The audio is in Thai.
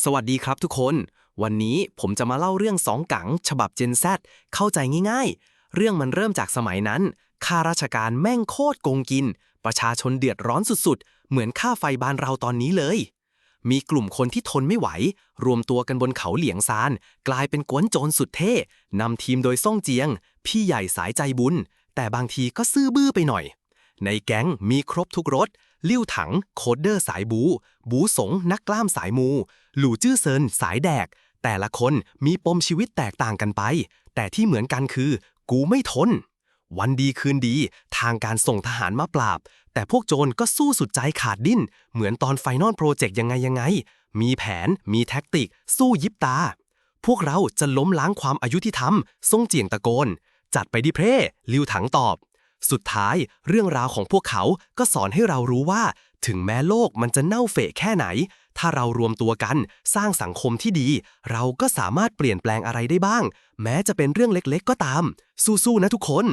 สวัสดีครับทุกคน วันนี้ผมจะมาเล่าเรื่องสองกัง ฉบับ Gen Z เข้าใจง่ายๆ เรื่องมันเริ่มจากสมัยนั้นข้าราชการแม่งโคตรโกงกิน ประชาชนเดือดร้อนสุดๆ เหมือนค่าไฟบ้านเราตอนนี้เลย มีกลุ่มคนที่ทนไม่ไหว รวมตัวกันบนเขาเหลียงซาน กลายเป็นกวนโจรสุดเท่นำทีมโดยซ่งเจียง พี่ใหญ่สายใจบุญ แต่บางทีก็ซื่อบื้อไปหน่อย ในแก๊งมีครบทุกรส ลิ้วถัง โคดเดอร์สายบู บูสง นักกล้ามสายมู หลู่จื้อเซิน สายแดก แต่ละคนมีปมชีวิตแตกต่างกันไป แต่ที่เหมือนกันคือ กูไม่ทน วันดีคืนดี ทางการส่งทหารมาปราบ แต่พวกโจรก็สู้สุดใจขาดดิ้น เหมือนตอนไฟนอลโปรเจกต์ยังไงยังไง มีแผน มีแท็กติก สู้ยิบตา พวกเราจะล้มล้างความอายุที่ทำซ่งเจียงตะโกน จัดไปดิเพร่ลิวถังตอบ สุดท้ายเรื่องราวของพวกเขาก็สอนให้เรารู้ว่า ถึงแม้โลกมันจะเน่าเฟะแค่ไหน ถ้าเรารวมตัวกันสร้างสังคมที่ดี เราก็สามารถเปลี่ยนแปลงอะไรได้บ้าง แม้จะเป็นเรื่องเล็กๆ ก็ตาม สู้ๆนะทุกคน